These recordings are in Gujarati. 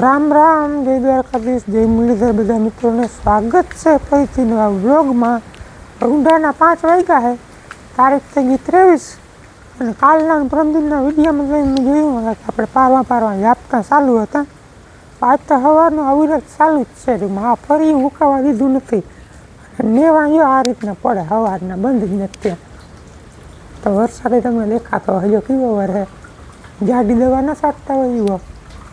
રામ રામ, જય દ્વારકાધીશ, જય મુરલીધર, બધા મિત્રોને સ્વાગત છે ફરીથી નવા વ્લોગમાં. ઊંડાના પાંચ વાગ્યા છે તારીખ થઈ ગઈ ત્રેવીસ. અને કાલના પરમદિનના વિડીયોમાં જોઈને જોયું કે આપણે પારવા પારવા યાપતા ચાલુ હતા. આજ તો સવારનું અવિરત ચાલુ જ છે ટૂંકમાં આ ફરી ઉકાવા દીધું નથી. અને નેવા આ રીતના પડે સવારના બંધ જ નથી તો વરસાદે તમને દેખાતો હજો કેવો વર હે જાડી દવા ના સાટતા હોય એવો.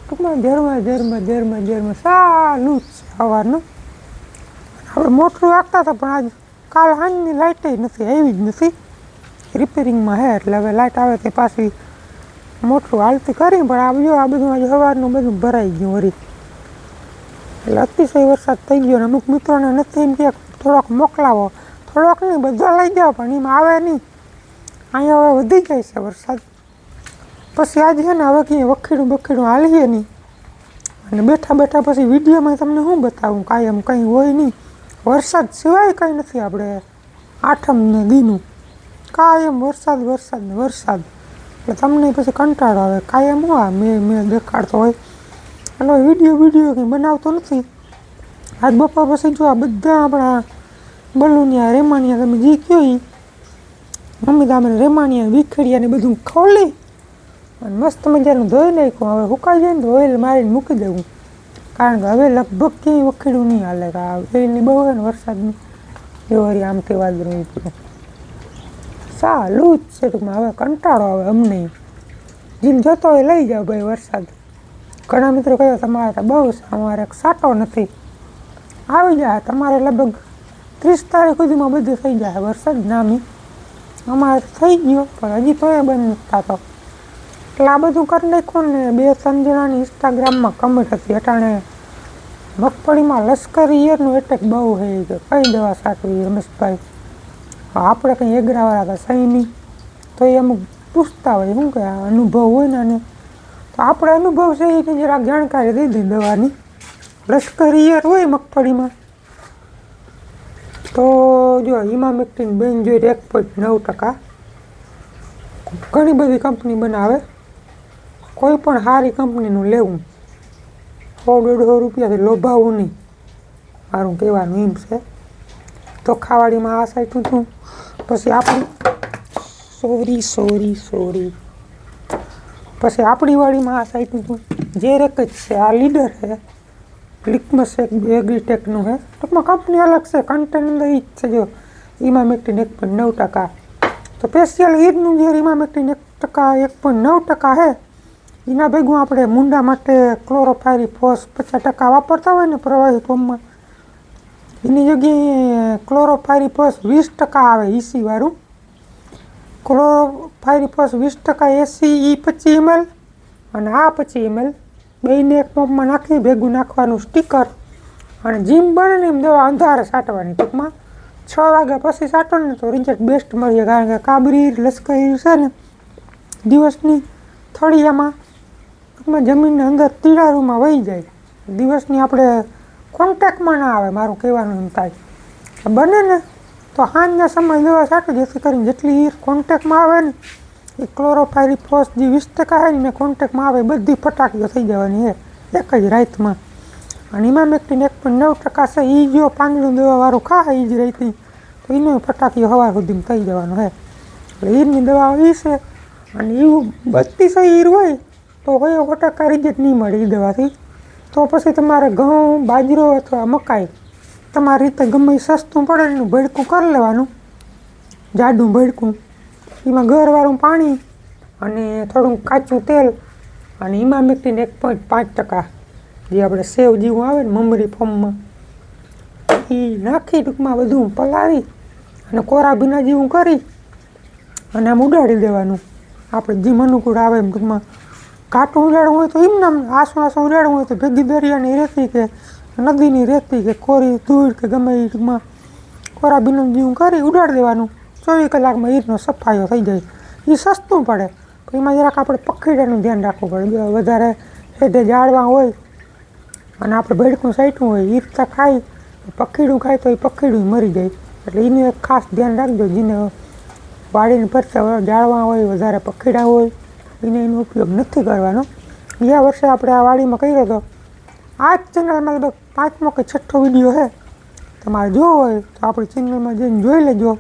ટૂંકમાં ધેરમાં ઝેરમાં ઝેરમાં ઝેરમાં સારું જ છે સવારનું આપણે મોટરું વાગતા હતા, પણ આજ કાલ સાંજની લાઇટે નથી, આવી જ નથી. રિપેરિંગમાં હે, એટલે હવે લાઇટ આવે તે પાછી મોટરું હાલતી કરી, પણ આ જો, આ બધું આજે સવારનું બધું ભરાઈ ગયું વરી. એટલે અતિશય વરસાદ થઈ ગયો, અને અમુક મિત્રોને નથી એમ કે થોડોક મોકલાવો. થોડોક નહીં, બધો લઈ જાઓ, પણ એમાં આવે નહીં. અહીંયા હવે વધી જાય છે વરસાદ. પછી આજે છે ને હવે ક્યાંય વખીડું બખીડું હાલીએ નહીં. અને બેઠા બેઠા પછી વિડીયોમાં તમને શું બતાવું, કાયમ કંઈ હોય નહીં. વરસાદ સિવાય કંઈ નથી આપણે આઠમને દીનું કાયમ વરસાદ વરસાદ ને વરસાદ. એટલે તમને પછી કંટાળો આવે, કાયમ હું આ મેં મેં દેખાડતો હોય. એટલે વીડિયો વીડિયો કંઈ બનાવતો નથી. આજ બપોર પછી જો આ બધા આપણા બલુનિયા રેમાનિયા તમે જે કહો મમ્મી તમે રેમાનિયા વિખેડિયા ને બધું ખોલી અને મસ્ત મજાનું ધોઈ નાખ્યું. હવે સુકાઈ જાય ને તો ઓઇલ મારીને મૂકી દેવું. કારણ કે હવે લગભગ ક્યાંય વખેડું નહીં હાલે. કે આ ઓઇલની બહુ હોય ને વરસાદની. એ આમથી વાદળું પૂરું ચાલુ જ છે ટૂંકમાં. હવે કંટાળો આવે અમને. જીમ જતો હોય લઈ જાઓ ભાઈ વરસાદ. ઘણા મિત્રો કહ્યું તમારે તો બહુ અમારે સાટો નથી. આવી જાય. તમારે લગભગ ત્રીસ તારીખ સુધીમાં બધું થઈ જાય વરસાદ નામી. અમારે થઈ ગયો, પણ હજી તો એ બંધ થતો. એટલે આ બધું કરી નાખ્યું ને બે ત્રણ ઇન્સ્ટાગ્રામમાં કમેન્ટ હતી. અટાણે મગફળીમાં લશ્કરી ઈયરનું એટેક બહુ છે. કે કઈ દવા સાચવી રમેશભાઈ? આપણે કંઈ એગરાવાળા હતા સૈની તો એ અમુક પૂછતા હોય, શું કે અનુભવ હોય ને અને તો આપણે અનુભવ છે એ કે જરાક જાણકારી દઈ દવાની. લશ્કરી ઈયર હોય મગફળીમાં. તો જો ઇમામેક્ટિન બેન જોઈએ એક પોઈન્ટ નવ ટકા. ઘણી બધી કંપની બનાવે. કોઈ પણ સારી કંપનીનું લેવું, સો દોઢસો રૂપિયાથી લોભાવવું નહીં. મારું કહેવાનું એમ છે. તો ખાવાડીમાં આ સાઈડ છું પછી આપણી, સોરી સોરી સોરી. પછી આપણી વાડીમાં આ સાઈડ છું જે રેક જ છે, આ લીડર છે. લિકમસ એક એગ્રીટેકનું છે. ટૂંકમાં કંપની અલગ છે કન્ટેન્ટ એ જ છે જો. ઇમામેક્ટિન એક પોઈન્ટ નવ ટકા. તો સ્પેશિયલ ઈદનું જે ઇમામેક્ટિન એક ટકા, એક પોઈન્ટ નવ ટકા છે એના ભેગું આપણે મુંડા માટે ક્લોરોફાયરી ફોસ પચાસ ટકા વાપરતા હોય ને પ્રવાહી ફોર્મમાં, એની જગ્યાએ ક્લોરોફાયરી ફોસ વીસ ટકા આવે ઈસીવાળું ક્લોરોફાયરી ફોસ વીસ ટકા એસી ઈ પચીસ એમએલ અને આ પચીસ એમએલ બેને એક પંપમાં નાખી ભેગું નાખવાનું સ્ટીકર અને જીમ બને ને એમ દવા અંધારે સાટવાની ટૂંકમાં. છ વાગ્યા પછી સાટો ને તો રિઝલ્ટ બેસ્ટ મળીએ કારણ કે કાબરી, લશ્કરી છે ને, દિવસની થળિયામાં ટૂંકમાં જમીનની અંદર તિરાડુમાં વહી જાય. દિવસની આપણે કોન્ટેક્ટમાં ના આવે, મારું કહેવાનું એમ થાય. બને ને તો સાંજના સમય દવા છાંટો જેથી કરીને જેટલી ઈર કોન્ટેક્ટમાં આવે ને, એ ક્લોરોફાયરી ફોસ જે વીસ ટકા હોય ને કોન્ટેક્ટમાં આવે, બધી ફટાકીઓ થઈ જવાની છે એક જ રાતમાં. અને ઇમામેક્ટિન એક પણ નવ ટકા છે એ જો પાંદડું દવાવાળું ખા એ જ રહેતી તો એનો ફટાકીઓ હવા સુધીમાં થઈ જવાનો છે એટલે ઈરની દવા એ છે, અને એવું બત્તી સો ઈર હોય તો હોય સો ટકા રિઝલ્ટ નહીં મળે એ દવાથી. તો પછી તમારે ઘઉં, બાજરો અથવા મકાઈ, તમારી રીતે ગમે સસ્તું પડે એનું ભડકું કરી લેવાનું. જાડું ભડકું. એમાં ગરવાળું પાણી અને થોડું કાચું તેલ અને ઇમામેક્ટિન એક પોઈન્ટ પાંચ ટકા જે આપણે સેવ જેવું આવે ને મમરી ફોર્મમાં એ નાખી ટૂંકમાં બધું પલાળી અને કોરા ભીના જેવું કરી અને આમ ઉડાડી દેવાનું. આપણે જેમ અનુકૂળ આવે એમ ટૂંકમાં ઘાટું ઉડાડવું હોય તો એમ નામ આસું આસું ઉડાડવું હોય તો ભેગી દરિયાની રેતી કે નદીની રેતી કે કોરી ધૂળ કે ગમે એ ટૂંકમાં કોરા ભીનું જેવું કરી ઉડાડી દેવાનું. ચોવીસ કલાકમાં ઈરનો સફાયો થઈ જાય. એ સસ્તું પડે. પણ એમાં જરાક આપણે પખીડાનું ધ્યાન રાખવું પડે. વધારે હેઠે જાળવા હોય અને આપણે ભેડકું સાઈટું હોય ઈરતા ખાય પખીડું ખાય તો એ પખીડું મરી જાય. એટલે એનું એક ખાસ ધ્યાન રાખજો. જેને વાડીને ફરતા જાળવા હોય, વધારે પખીડા હોય એને એનો ઉપયોગ નથી કરવાનો. ગયા વર્ષે આપણે આ વાડીમાં કર્યો હતો આ જ ચેનલમાં લગભગ પાંચમો કે છઠ્ઠો વીડિયો છે. તમારે જોવો હોય તો આપણી ચેનલમાં જઈને જોઈ લેજો.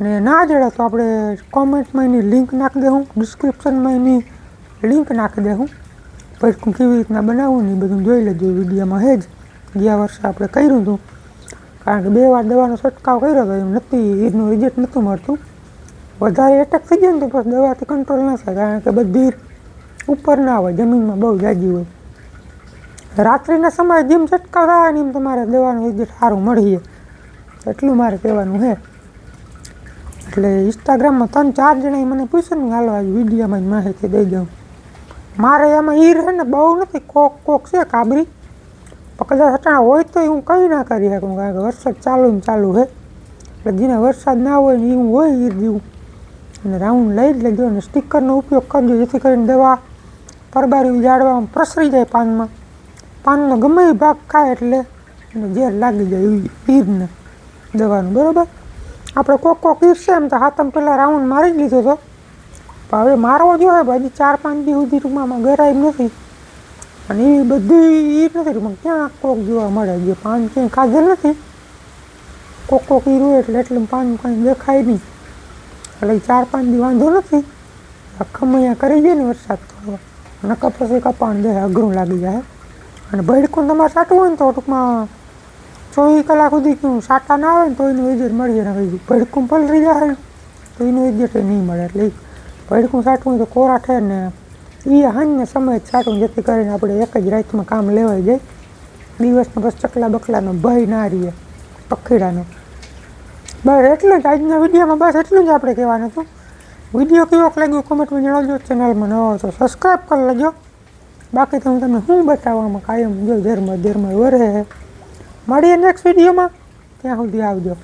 અને ના જડે તો આપણે કોમેન્ટમાં એની લિંક નાખી દઉં ડિસ્ક્રિપ્શનમાં એની લિંક નાખી દઉં પછી કેવી રીતના બનાવવું ને એ બધું જોઈ લેજો. વિડીયોમાં હે જ. ગયા વર્ષે આપણે કર્યું હતું. કારણ કે બે વાર દવાનો છંટકાવ કર્યો હતો એમ નથી, એનું રિઝલ્ટ નહોતું મળતું. વધારે એટેક થઈ જાય ને તો દવાથી કંટ્રોલ ન થાય, કારણ કે બધી ઉપર ના હોય, જમીનમાં બહુ જાજી હોય. રાત્રિના સમયે જેમ છંટકાવ થાય એમ તમારે દવાનું રિઝલ્ટ સારું મળીએ. એટલું મારે કહેવાનું છે. એટલે ઇન્સ્ટાગ્રામમાં ત્રણ ચાર જણાએ મને પૂછ્યું ને, હાલો આજ વિડીયોમાં જ માહિતી દઈ દઉં. મારે એમાં ઈર છે ને, બહુ નથી, કોક કોક છે કાબરી. પણ કદાચ અટાણા હોય તો હું કંઈ ના કરી શકું, કારણ કે વરસાદ ચાલુ ને ચાલુ છે. એટલે જેને વરસાદ ના હોય ને એવું હોય ઈર જેવું અને રાઉન્ડ લઈ જ લેજો અને સ્ટીકરનો ઉપયોગ કરજો, જેથી કરીને દવા પરબારી ઉજાડવામાં પ્રસરી જાય પાનમાં. પાનનો ગમે એ ભાગ ખાય એટલે એને ઝેર લાગી જાય એવી પીરને દવાનું, બરાબર? આપણે કોક કોક ઈર છે એમ તો હાથમ પહેલાં રાઉન્ડ મારી જ લીધો હતો પણ હવે મારવો જોઈએ હજી ચાર પાંચ દી સુધી રૂમમાં ગરાય નથી. અને એ બધી ઈર નથી રૂમમાં. ક્યાં કોક જોવા મળે, જે પાન ક્યાંય ખાધેલ નથી. કોક કોક ઈર હોય એટલે એટલું પાન કાંઈ દેખાય નહીં. એટલે ચાર પાંચ દી વાંધો નથી. ખમૈયા કરી દે ને વરસાદ થોડો અને કપાસી કપાણ જાય અઘરું લાગી જાય. અને ભડકું તમારે સાટવું હોય ને તો ટૂંકમાં ચોવીસ કલાક સુધી સાટા ના આવે ને તો એનું રિઝલ્ટ મળી જાય ભડકું પલરી જાય તો એનું રિઝલ્ટ નહીં મળે. એટલે ભડકું સાટવું તો કોરા થાય ને એ હાંજને સમય જ સાટવું જેથી કરીને આપણે એક જ રાતમાં કામ લેવાઈ જાય. દિવસનો બસ ચકલા બકલાનો ભય ના રહીએ, પખીડાનો. બસ એટલું જ આજના વિડીયોમાં બસ એટલું જ આપણે કહેવાનું હતું. વીડિયો કેવો લાગ્યો? કોમેન્ટમાં જણાવજો. ચેનલમાં નવો તો સબસ્ક્રાઈબ કરી લેજો. બાકી તો હું તમને શું બતાવવામાં કાયમ જો ધર્મ ધર્મ વરે. મળીએ નેક્સ્ટ વિડીયોમાં. ત્યાં સુધી આવજો.